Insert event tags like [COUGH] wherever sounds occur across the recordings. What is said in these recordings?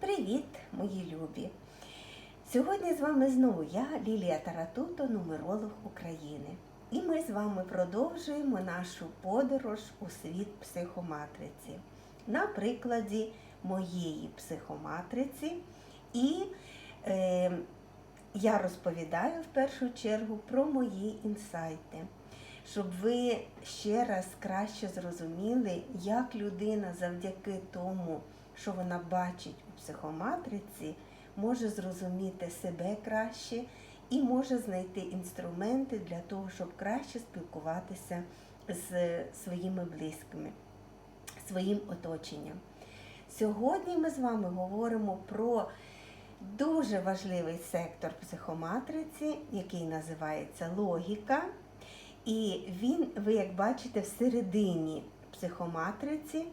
Привіт, мої любі! Сьогодні з вами знову я, Лілія Таратуто, нумеролог України. І ми з вами продовжуємо нашу подорож у світ психоматриці на прикладі моєї психоматриці. І е, я розповідаю в першу чергу про мої інсайти, щоб ви ще раз краще зрозуміли, як людина завдяки тому, що вона бачить психоматриці, може зрозуміти себе краще і може знайти інструменти для того, щоб краще спілкуватися з своїми близькими, своїм оточенням. Сьогодні ми з вами говоримо про дуже важливий сектор психоматриці, який називається логіка. І він, ви як бачите, всередині психоматриці,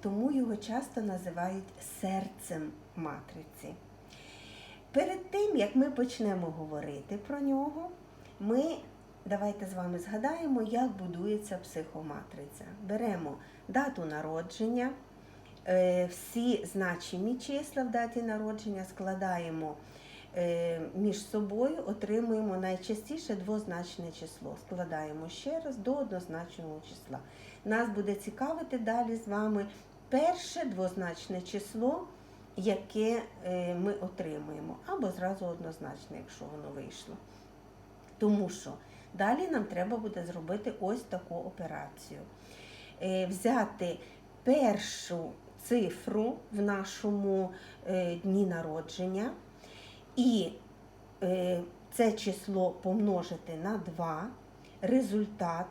тому його часто називають серцем матриці. Перед тим, як ми почнемо говорити про нього, ми давайте з вами згадаємо, як будується психоматриця. Беремо дату народження, е, всі значимі числа в даті народження складаємо е, між собою, отримуємо найчастіше двозначне число. Складаємо ще раз до однозначного числа. Нас буде цікавити далі з вами перше двозначне число, яке е, ми отримуємо, або зразу однозначне, якщо воно вийшло. Тому що далі нам треба буде зробити ось таку операцію. Е, Взяти першу цифру в нашому е, дні народження і це число помножити на 2, результат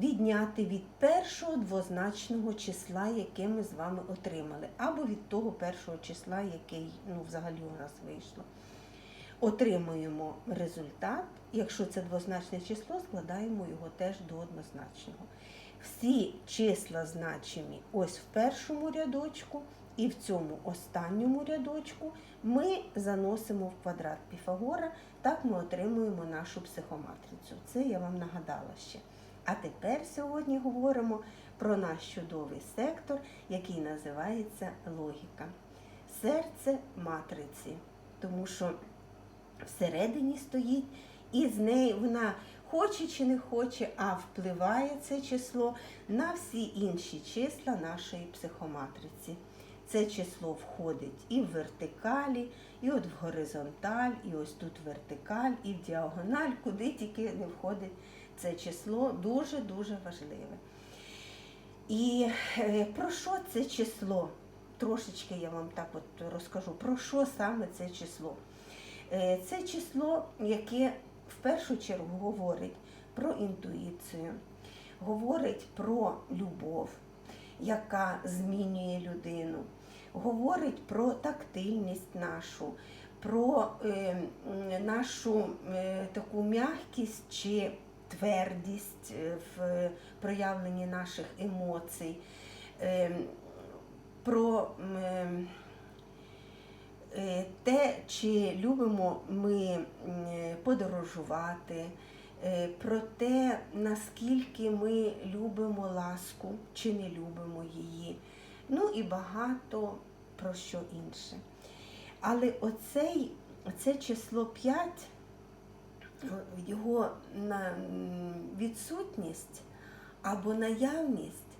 відняти від першого двозначного числа, яке ми з вами отримали, або від того першого числа, який ну, взагалі у нас вийшло. Отримуємо результат. Якщо це двозначне число, складаємо його теж до однозначного. Всі числа значимі ось в першому рядочку і в цьому останньому рядочку ми заносимо в квадрат Піфагора, так ми отримуємо нашу психоматрицю. Це я вам нагадала ще. А тепер сьогодні говоримо про наш чудовий сектор, який називається логіка. Серце матриці. Тому що всередині стоїть, і з нею вона хоче чи не хоче, а впливає це число на всі інші числа нашої психоматриці. Це число входить і в вертикалі, і от в горизонталь, і ось тут вертикаль, і в діагональ, куди тільки не входить це число, дуже-дуже важливе. І е, про що це число? Трошечки я вам так от розкажу, про що саме це число. Е, Це число, яке в першу чергу говорить про інтуїцію, говорить про любов, яка змінює людину, говорить про тактильність нашу, про е, нашу таку м'якість чи твердість е, в проявленні наших емоцій, е, про е, Е, те, чи любимо ми подорожувати, е, про те, наскільки ми любимо ласку, чи не любимо її, ну і багато про що інше. Але оцей, оце число 5, його відсутність або наявність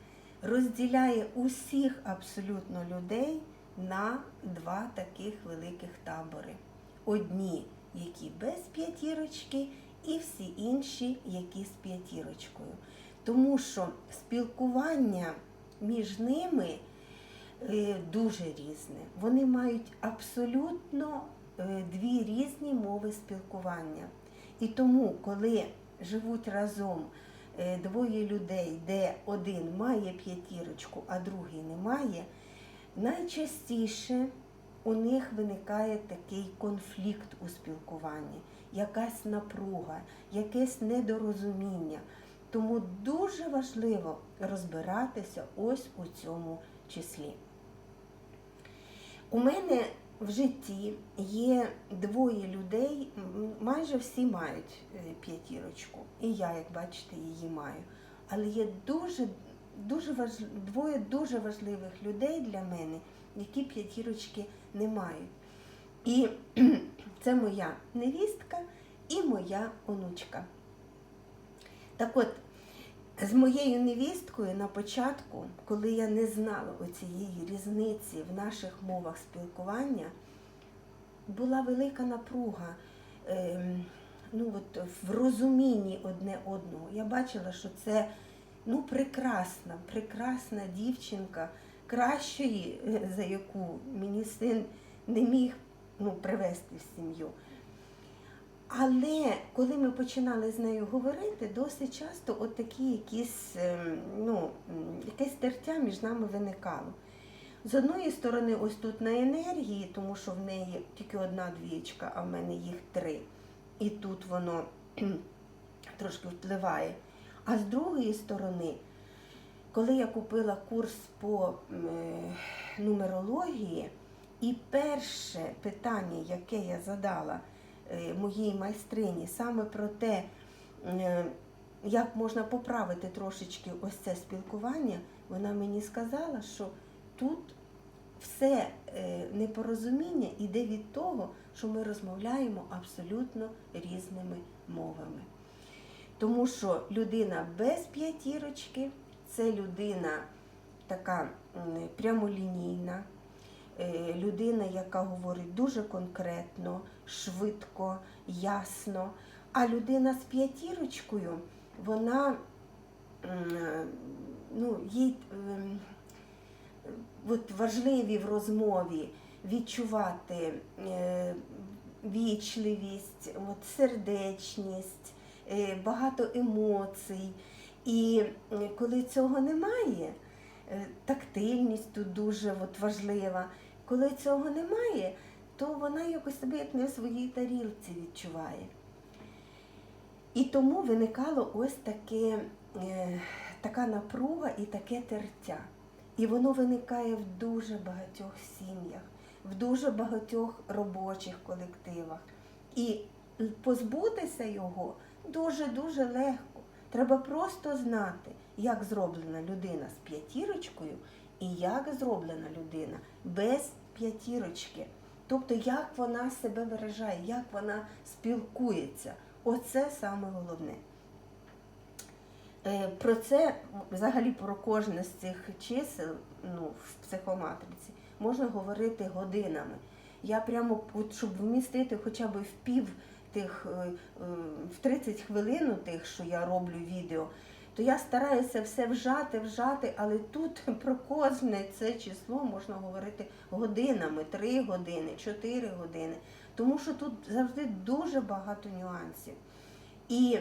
розділяє усіх абсолютно людей на два таких великих табори. Одні, які без п'ятірочки, і всі інші, які з п'ятірочкою. Тому що спілкування між ними е, дуже різне. Вони мають абсолютно е, дві різні мови спілкування. І тому, коли живуть разом е, двоє людей, де один має п'ятірочку, а другий не має, найчастіше у них виникає такий конфлікт у спілкуванні, якась напруга, якесь недорозуміння. Тому дуже важливо розбиратися ось у цьому числі. У мене в житті є двоє людей, майже всі мають е, п'ятірочку. І я, як бачите, її маю. Але є дуже дуже важ... двоє дуже важливих людей для мене, які п'ятірочки не мають. І [CLEARS THROAT] це моя невістка і моя онучка. Так от, з моєю невісткою на початку, коли я не знала оцієї різниці в наших мовах спілкування, була велика напруга ем, ну, от, в розумінні одне одного. Я бачила, що це ну, прекрасна, прекрасна дівчинка, кращої, е, за яку мені син не міг ну, привести в сім'ю. Але коли ми починали з нею говорити, досить часто от такі якісь, ем, ну, якесь тертя між нами виникало. З одної сторони, ось тут на енергії, тому що в неї тільки одна двічка, а в мене їх три. І тут воно [CLEARS THROAT] трошки впливає. А з другої сторони, коли я купила курс по е, нумерології, і перше питання, яке я задала моїй майстрині, саме про те, е, як можна поправити трошечки ось це спілкування, вона мені сказала, що тут все е, непорозуміння йде від того, що ми розмовляємо абсолютно різними мовами. Тому що людина без п'ятірочки це людина така прямолінійна, е, людина, яка говорить дуже конкретно, швидко, ясно. А людина з п'ятірочкою, вона ну, їй ем, от важливі в розмові відчувати е, вічливість, от сердечність, е, багато емоцій. І коли цього немає, е, тактильність тут дуже от важлива. Коли цього немає, то вона якось себе як не в своїй тарілці відчуває. І тому виникало ось таке, е, така напруга і таке тертя. І воно виникає в дуже багатьох сім'ях, в дуже багатьох робочих колективах. І позбутися його дуже-дуже легко. Треба просто знати, як зроблена людина з п'ятірочкою і як зроблена людина без п'ятірочки. Тобто, як вона себе виражає, як вона спілкується. Оце саме головне. Е, Про це, взагалі, про кожне з цих чисел ну, в психоматриці можна говорити годинами. Я прямо, от, щоб вмістити хоча б в пів тих, е, е, в 30 хвилин тих, що я роблю відео, то я стараюся все вжати, вжати, але тут [LAUGHS] про кожне це число можна говорити годинами, 3 години, 4 години. Тому що тут завжди дуже багато нюансів. І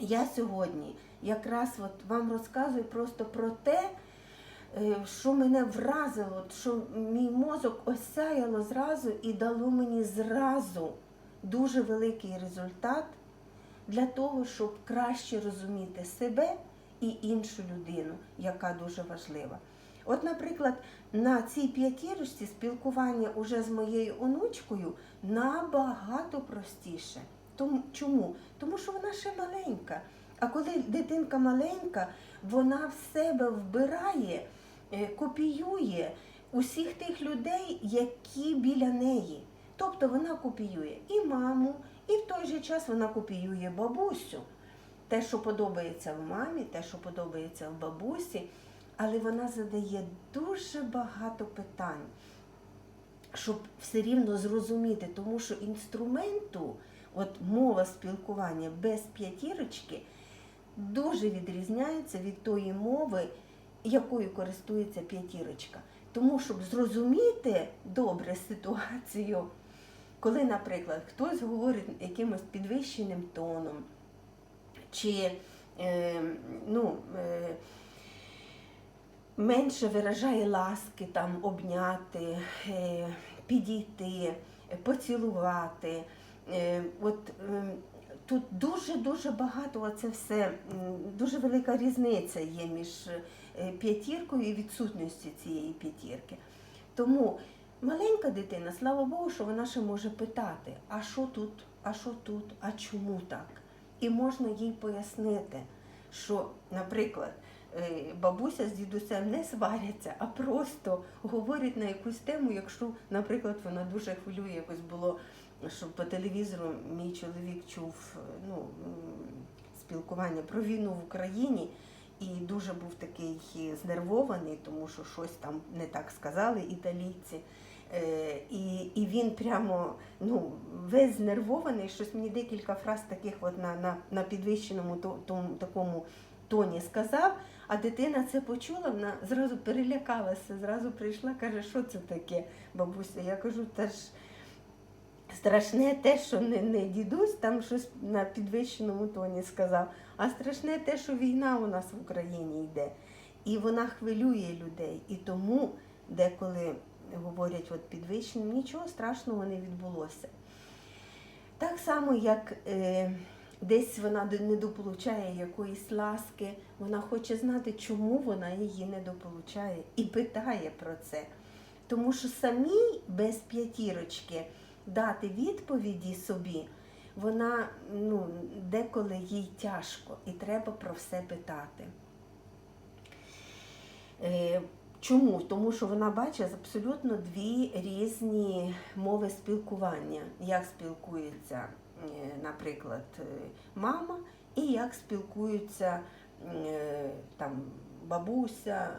я сьогодні якраз от вам розказую просто про те, е, що мене вразило, що мій мозок осяяло зразу і дало мені зразу дуже великий результат для того, щоб краще розуміти себе і іншу людину, яка дуже важлива. От, наприклад, на цій п'ятірочці спілкування уже з моєю онучкою набагато простіше. Тому, чому? Тому що вона ще маленька. А коли дитинка маленька, вона в себе вбирає, е, копіює усіх тих людей, які біля неї. Тобто вона копіює і маму, і в той же час вона копіює бабусю. Те, що подобається в мамі, те, що подобається в бабусі, але вона задає дуже багато питань, щоб все рівно зрозуміти, тому що інструменту, от мова спілкування без п'ятірочки, дуже відрізняється від тої мови, якою користується п'ятірочка. Тому, щоб зрозуміти добре ситуацію, коли, наприклад, хтось говорить якимось підвищеним тоном, чи е, ну, е, менше виражає ласки, там, обняти, е, підійти, поцілувати. Е, от, е, тут дуже-дуже багато оце все, дуже велика різниця є між е, п'ятіркою і відсутністю цієї п'ятірки. Тому маленька дитина, слава Богу, що вона ще може питати, а що тут, а що тут, а чому так? І можна їй пояснити, що, наприклад, е, бабуся з дідусем не сваряться, а просто говорять на якусь тему, якщо, наприклад, вона дуже хвилює, якось було, що по телевізору мій чоловік чув е, ну, спілкування про війну в Україні. І дуже був такий знервований, тому що щось там не так сказали італійці. Е, і, і він прямо ну, весь знервований, щось мені декілька фраз таких от на, на, на підвищеному то, тому, такому тоні сказав, а дитина це почула, вона зразу перелякалася, зразу прийшла, каже, що це таке, бабуся? Я кажу, та ж страшне те, що не, не дідусь там щось на підвищеному тоні сказав, а страшне те, що війна у нас в Україні йде. І вона хвилює людей. І тому деколи говорять от підвищеним, нічого страшного не відбулося. Так само, як е, десь вона до- недополучає якоїсь ласки, вона хоче знати, чому вона її недополучає, і питає про це. Тому що самій без п'ятірочки дати відповіді собі, вона ну, деколи їй тяжко, і треба про все питати. Чому? Тому що вона бачить абсолютно дві різні мови спілкування. Як спілкується, е, наприклад, е, мама, і як спілкуються е, там, бабуся,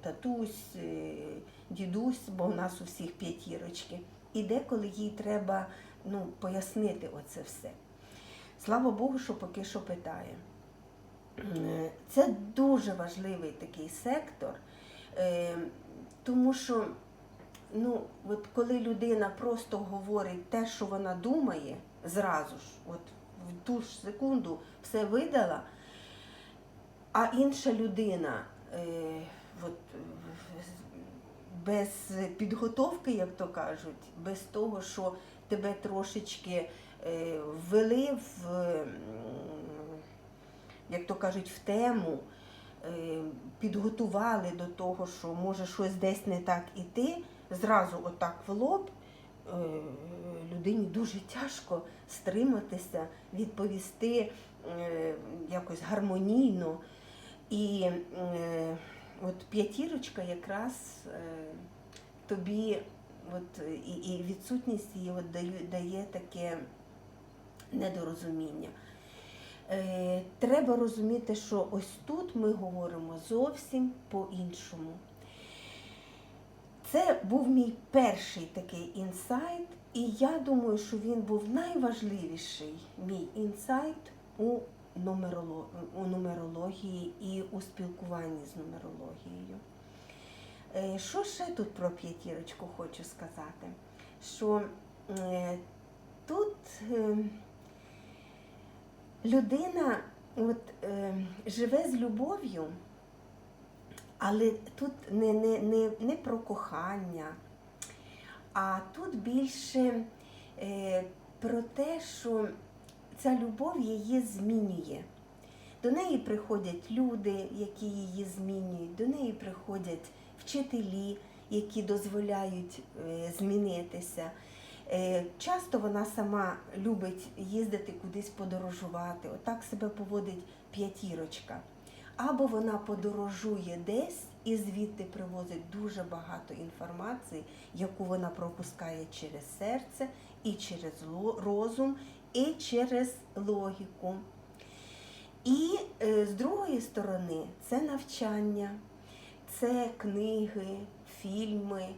татусь, дідусь, бо у нас у всіх п'ятірочки. І деколи їй треба ну, пояснити оце все. Слава Богу, що поки що питає. Це дуже важливий такий сектор. Е, Тому що, ну, от коли людина просто говорить те, що вона думає, зразу ж, от в ту ж секунду все видала, а інша людина е, от, без підготовки, як то кажуть, без того, що тебе трошечки е, ввели в, як то кажуть, в тему, підготували до того, що може щось десь не так іти, зразу отак в лоб. е, Людині дуже тяжко стриматися, відповісти е, якось гармонійно. І е, от п'ятірочка якраз е, тобі от, і, відсутність її от дає таке недорозуміння. Е, треба розуміти, що ось тут ми говоримо зовсім по-іншому. Це був мій перший такий інсайт, і я думаю, що він був найважливіший мій інсайт у, нумероло... у нумерології і у спілкуванні з нумерологією. Е, Що ще тут про п'ятірочку хочу сказати? Що е, тут людина от, е, живе з любов'ю, але тут не, не, не, не про кохання, а тут більше е, про те, що ця любов її змінює. До неї приходять люди, які її змінюють, до неї приходять вчителі, які дозволяють е, змінитися. Е, Часто вона сама любить їздити кудись подорожувати. Отак себе поводить п'ятірочка. Або вона подорожує десь і звідти привозить дуже багато інформації, яку вона пропускає через серце, і через розум, і через логіку. І е, з другої сторони, це навчання, це книги, фільми,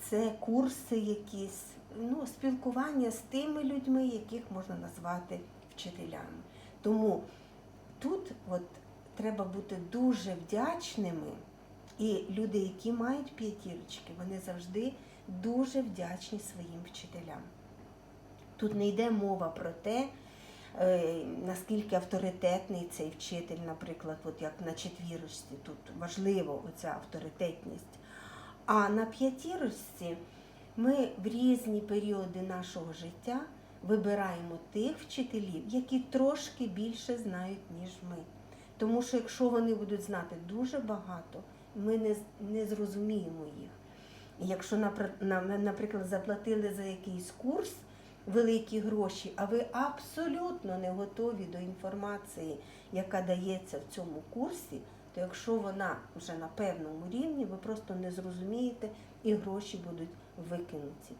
це курси якісь, ну, спілкування з тими людьми, яких можна назвати вчителями. Тому тут от, треба бути дуже вдячними. І люди, які мають п'ятірочки, вони завжди дуже вдячні своїм вчителям. Тут не йде мова про те, е, наскільки авторитетний цей вчитель, наприклад, от як на четвірочці, тут важливо оця авторитетність. А на п'ятірочці ми в різні періоди нашого життя вибираємо тих вчителів, які трошки більше знають, ніж ми. Тому що якщо вони будуть знати дуже багато, ми не, не зрозуміємо їх. Якщо, наприклад, заплатили за якийсь курс великі гроші, а ви абсолютно не готові до інформації, яка дається в цьому курсі, то якщо вона вже на певному рівні, ви просто не зрозумієте і гроші будуть викинуті.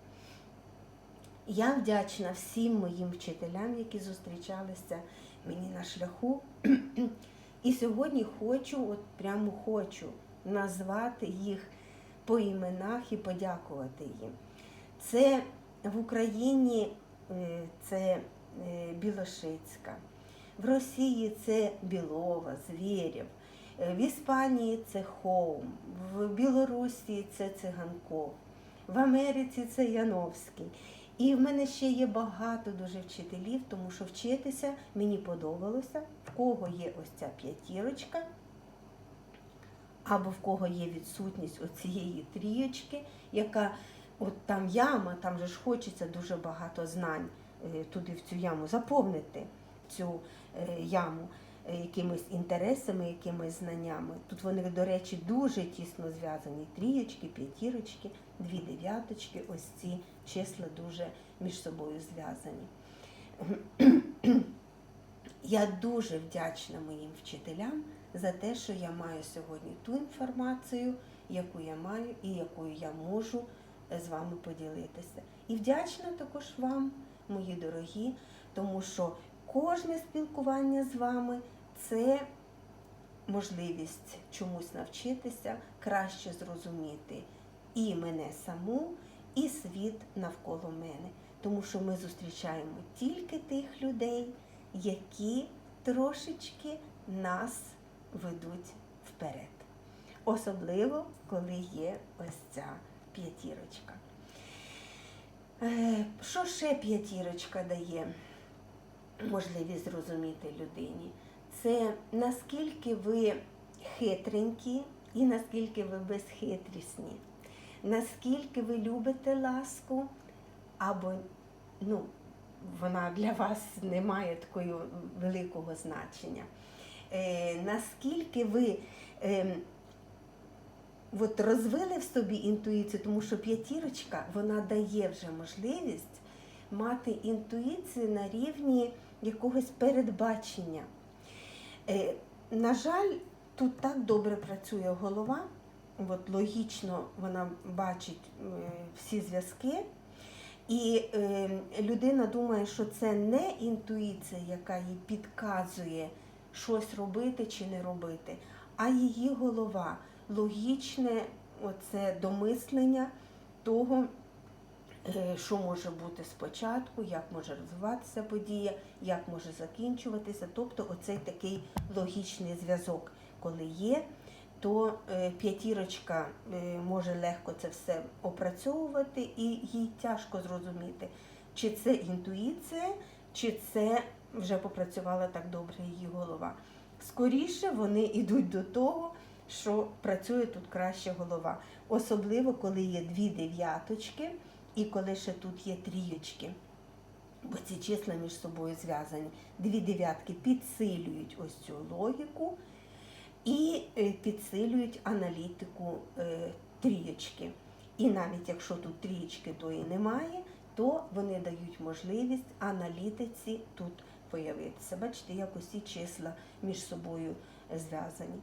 Я вдячна всім моїм вчителям, які зустрічалися мені на шляху. І сьогодні хочу, от прямо хочу назвати їх по іменах і подякувати їм. Це в Україні е, це е, Білошицька, в Росії це Білова, Звєрєв, е, в Іспанії це Хоум, в Білорусі це Циганков, в Америці це Яновський. І в мене ще є багато дуже вчителів, тому що вчитися мені подобалося, в кого є ось ця п'ятірочка, або в кого є відсутність оцієї трієчки, яка от там яма, там же ж хочеться дуже багато знань е, туди в цю яму заповнити цю е, яму якимись інтересами, якимись знаннями. Тут вони, до речі, дуже тісно зв'язані. Трієчки, п'ятірочки, дві дев'яточки, ось ці числа дуже між собою зв'язані. [CLEARS THROAT] Я дуже вдячна моїм вчителям за те, що я маю сьогодні ту інформацію, яку я маю і якою я можу з вами поділитися. І вдячна також вам, мої дорогі, тому що кожне спілкування з вами це можливість чомусь навчитися, краще зрозуміти і мене саму, і світ навколо мене. Тому що ми зустрічаємо тільки тих людей, які трошечки нас ведуть вперед. Особливо, коли є ось ця п'ятірочка. Е, Що ще п'ятірочка дає можливість зрозуміти людині? Це наскільки ви хитренькі і наскільки ви безхитрісні, наскільки ви любите ласку, або ну, вона для вас не має такого великого значення. Е, наскільки ви е, от розвили в собі інтуїцію, тому що п'ятірочка вона дає вже можливість мати інтуїцію на рівні якогось передбачення. Е, на жаль, тут так добре працює голова, от логічно вона бачить е, всі зв'язки. І е, людина думає, що це не інтуїція, яка їй підказує щось робити чи не робити, а її голова, логічне оце домислення того, що може бути спочатку, як може розвиватися подія, як може закінчуватися. Тобто оцей такий логічний зв'язок, коли є, то е, п'ятірочка е, може легко це все опрацьовувати, і їй тяжко зрозуміти, чи це інтуїція, чи це вже попрацювала так добре її голова. Скоріше вони йдуть до того, що працює тут краще голова. Особливо, коли є дві дев'яточки і коли ще тут є трієчки. Бо ці числа між собою зв'язані. Дві дев'ятки підсилюють ось цю логіку і е, підсилюють аналітику е, трієчки. І навіть якщо тут трієчки тої немає, то вони дають можливість аналітиці тут появитися. Бачите, як усі числа між собою зв'язані.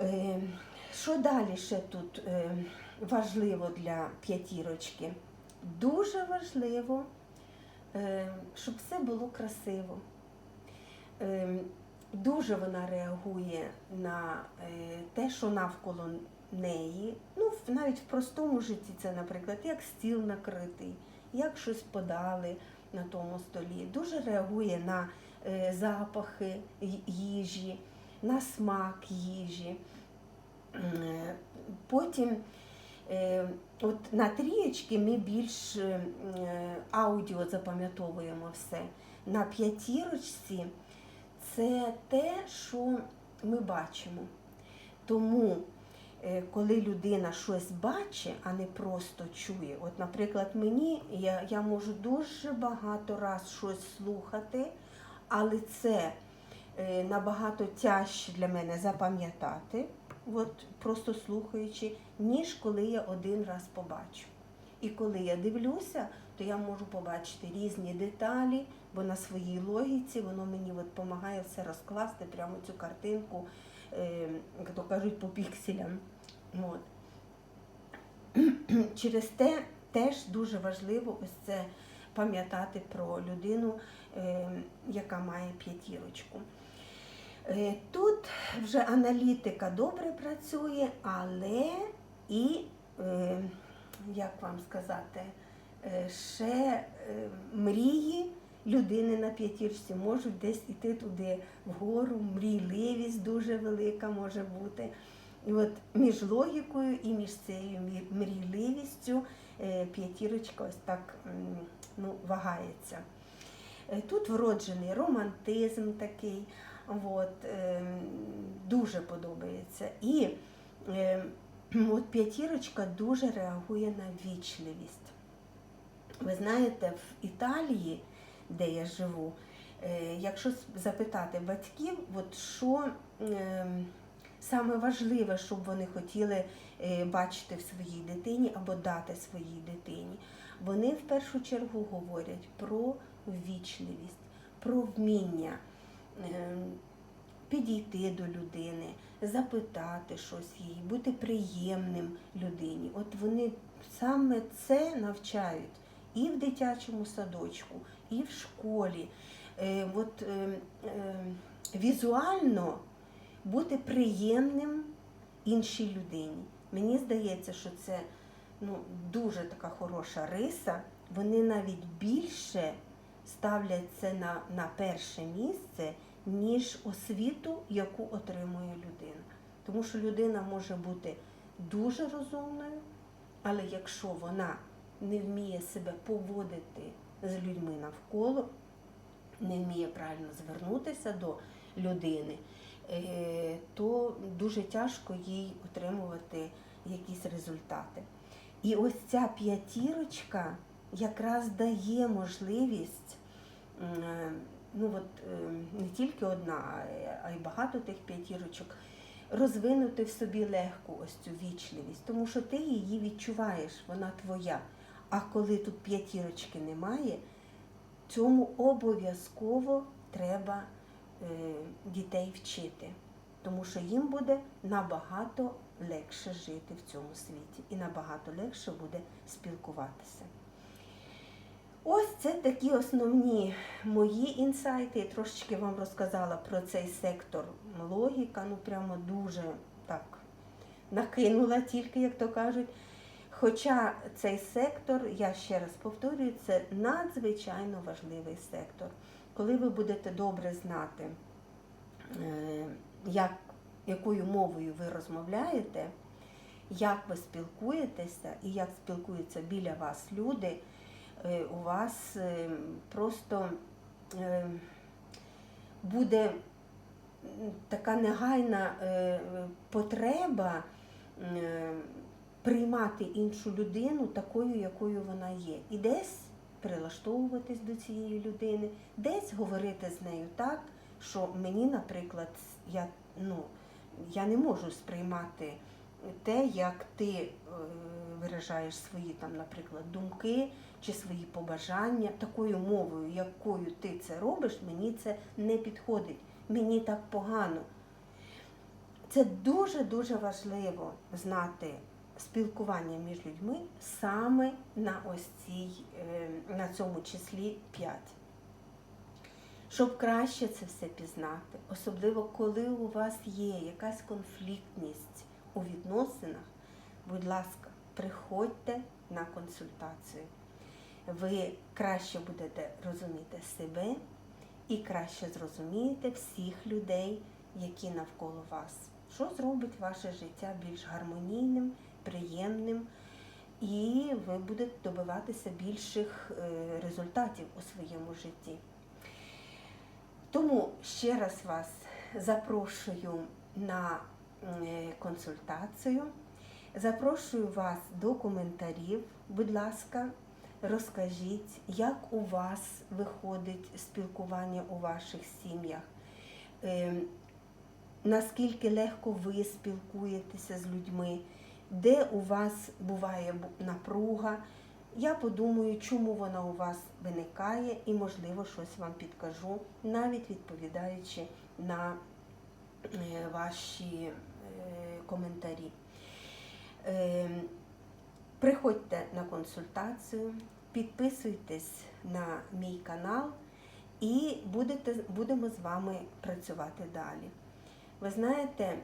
Е, Що далі ще тут важливо для п'ятірочки? Дуже важливо, е, щоб все було красиво. Е, Дуже вона реагує на е, те, що навколо неї. Ну, навіть в простому житті це, наприклад, як стіл накритий, як щось подали на тому столі. Дуже реагує на запахи їжі, на смак їжі. Потім от на трієчки ми більш е, аудіо запам'ятовуємо все. На п'ятірочці це те, що ми бачимо. Тому, е, коли людина щось бачить, а не просто чує, от, наприклад, мені я, я можу дуже багато раз щось слухати, але це е, набагато тяжче для мене запам'ятати, от, просто слухаючи, ніж коли я один раз побачу. І коли я дивлюся, то я можу побачити різні деталі, бо на своїй логіці воно мені от допомагає все розкласти, прямо цю картинку е, як то кажуть, по пікселям. От. [CLEARS THROAT] Через те теж дуже важливо ось це пам'ятати про людину, е, яка має п'ятірочку. Е, Тут вже аналітика добре працює, але і, е, як вам сказати, е, ще мрії людини на п'ятірці можуть десь іти туди вгору, мрійливість дуже велика може бути. І от між логікою і між цією мрійливістю п'ятірочка ось так ну, вагається. Тут вроджений романтизм такий, от, е, дуже подобається. І е, от п'ятірочка дуже реагує на вічливість. Ви знаєте, в Італії, де я живу, е, якщо запитати батьків, от що е, саме важливе, щоб вони хотіли е, бачити в своїй дитині або дати своїй дитині, вони в першу чергу говорять про вічливість, про вміння підійти до людини, запитати щось їй, бути приємним людині. От вони саме це навчають і в дитячому садочку, і в школі. Е, от, е, е, візуально бути приємним іншій людині. Мені здається, що це ну, дуже така хороша риса. Вони навіть більше ставлять це на, на перше місце, ніж освіту, яку отримує людина. Тому що людина може бути дуже розумною, але якщо вона не вміє себе поводити з людьми навколо, не вміє правильно звернутися до людини, е, то дуже тяжко їй отримувати якісь результати. І ось ця п'ятірочка якраз дає можливість, е, ну от е, не тільки одна, а й багато тих п'ятірочок, розвинути в собі легку ось цю вічливість, тому що ти її відчуваєш, вона твоя. А коли тут п'ятірочки немає, цьому обов'язково треба е, дітей вчити, тому що їм буде набагато легше жити в цьому світі і набагато легше буде спілкуватися. Ось це такі основні мої інсайти. Я трошечки вам розказала про цей сектор логіка, ну прямо дуже так накинула тільки, як то кажуть. Хоча цей сектор, я ще раз повторюю, це надзвичайно важливий сектор. Коли ви будете добре знати, е, як, якою мовою ви розмовляєте, як ви спілкуєтеся і як спілкуються біля вас люди, у вас е, просто е, буде така негайна е, потреба е, приймати іншу людину такою, якою вона є. І десь прилаштовуватись до цієї людини, десь говорити з нею так, що мені, наприклад, я, ну, я не можу сприймати те, як ти е, виражаєш свої там, наприклад, думки чи свої побажання такою мовою, якою ти це робиш, мені це не підходить. Мені так погано. Це дуже-дуже важливо знати спілкування між людьми саме на ось цій, е, на цьому числі 5. Щоб краще це все пізнати, особливо коли у вас є якась конфліктність у відносинах, будь ласка, приходьте на консультацію. Ви краще будете розуміти себе і краще зрозумієте всіх людей, які навколо вас. Що зробить ваше життя більш гармонійним, приємним, і ви будете добиватися більших е, результатів у своєму житті. Тому ще раз вас запрошую на е, консультацію. Запрошую вас до коментарів. Будь ласка, розкажіть, як у вас виходить спілкування у ваших сім'ях. Е, Наскільки легко ви спілкуєтеся з людьми, де у вас буває напруга. Я подумаю, чому вона у вас виникає, і, можливо, щось вам підкажу, навіть відповідаючи на е, ваші е, коментарі. Е, Приходьте на консультацію, підписуйтесь на мій канал і будете, будемо з вами працювати далі. Ви знаєте,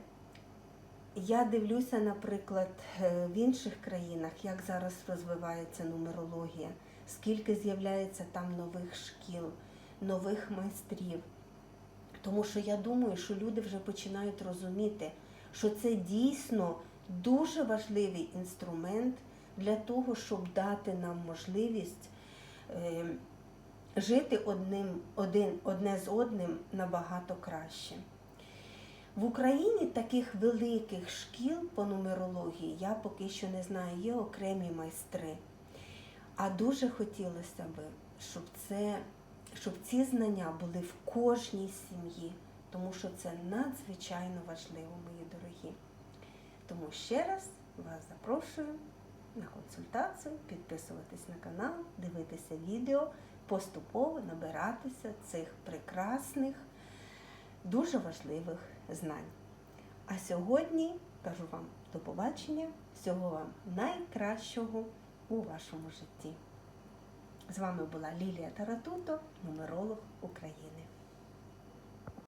я дивлюся, наприклад, е, в інших країнах, як зараз розвивається нумерологія, скільки з'являється там нових шкіл, нових майстрів. Тому що я думаю, що люди вже починають розуміти, що це дійсно дуже важливий інструмент для того, щоб дати нам можливість е, жити одним, один, одне з одним набагато краще. В Україні таких великих шкіл по нумерології я поки що не знаю, є окремі майстри. А дуже хотілося би, щоб, щоб ці знання були в кожній сім'ї, тому що це надзвичайно важливо, мої дорогі. Тому ще раз вас запрошую на консультацію, підписуватись на канал, дивитися відео, поступово набиратися цих прекрасних, дуже важливих знань. А сьогодні кажу вам до побачення, всього вам найкращого у вашому житті. З вами була Лілія Таратуто, нумеролог України.